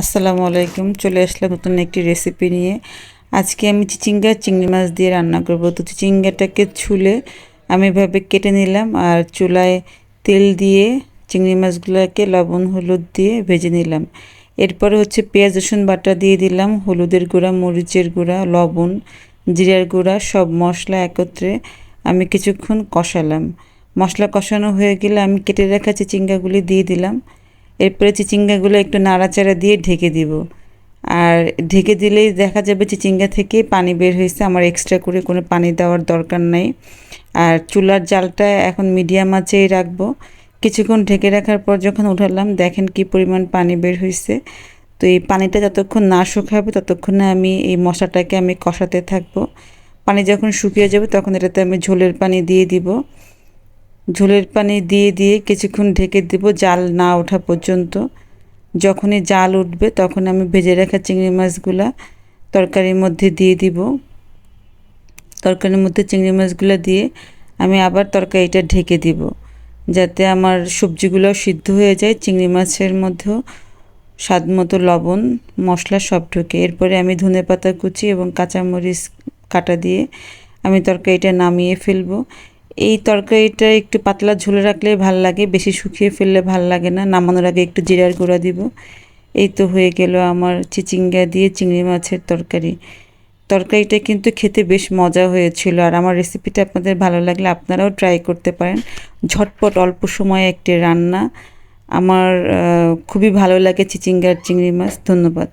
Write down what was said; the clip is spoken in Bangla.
আসসালামু আলাইকুম। চলে আসলাম নতুন একটি রেসিপি নিয়ে। আজকে আমি চিচিঙ্গা চিংড়ি মাছ দিয়ে রান্না করব। তো চিচিঙ্গাটাকে ছুলে আমি এভাবে কেটে নিলাম আর চুলায় তেল দিয়ে চিংড়ি মাছগুলোকে লবণ, হলুদ দিয়ে ভেজে নিলাম। এরপরে হচ্ছে পেঁয়াজ, রসুন বাটা দিয়ে দিলাম, হলুদের গুঁড়া, মরিচের গুঁড়া, লবণ, জিরার গুঁড়া, সব মশলা একত্রে আমি কিছুক্ষণ কষালাম। মশলা কষানো হয়ে গেলে আমি কেটে রাখা চিচিঙ্গাগুলি দিয়ে দিলাম। এরপরে চিচিঙ্গাগুলো একটু নাড়াচাড়া দিয়ে ঢেকে দিব। আর ঢেকে দিলেই দেখা যাবে চিচিঙ্গা থেকে পানি বের হয়েছে। আমার এক্সট্রা করে কোনো পানি দেওয়ার দরকার নেই। আর চুলার জালটা এখন মিডিয়াম আঁচেই রাখব। কিছুক্ষণ ঢেকে রাখার পর যখন উঠালাম, দেখেন কি পরিমাণ পানি বের হয়েছে। তো এই পানিটা যতক্ষণ না শুকাবে, ততক্ষণে আমি এই মশলাটাকে আমি কষাতে থাকব। পানি যখন শুকিয়ে যাবে, তখন এটাতে আমি ঝোলের পানি দিয়ে দিব। ঝোলের পানি দিয়ে দিয়ে কিছুক্ষণ ঢেকে দেব, জাল না ওঠা পর্যন্ত। যখনই জাল উঠবে তখন আমি ভেজে রাখা চিংড়ি মাছগুলা তরকারির মধ্যে দিয়ে দিব। তরকারির মধ্যে চিংড়ি মাছগুলো দিয়ে আমি আবার তরকারিটা ঢেকে দিব, যাতে আমার সবজিগুলো সিদ্ধ হয়ে যায়, চিংড়ি মাছের মধ্যেও স্বাদ মতো লবণ, মশলা সব ঢুকে। এরপরে আমি ধনে পাতা কুচি এবং কাঁচামরিচ কাটা দিয়ে আমি তরকারিটা নামিয়ে ফেলব। এই তরকারিটা একটু পাতলা ঝুলে রাখলে ভালো লাগে, বেশি শুকিয়ে ফেললে ভালো লাগে না। নামানোর আগে একটু জিরার গুঁড়া দিব। এই তো হয়ে গেল আমার চিচিঙ্গা দিয়ে চিংড়ি মাছের তরকারি। তরকারিটা কিন্তু খেতে বেশ মজা হয়েছিল আর আমার রেসিপিটা আপনাদের ভালো লাগলে আপনারাও ট্রাই করতে পারেন। ঝটপট অল্প সময়ে একটি রান্না। আমার খুবই ভালো লাগে চিচিঙ্গার চিংড়ি মাছ। ধন্যবাদ।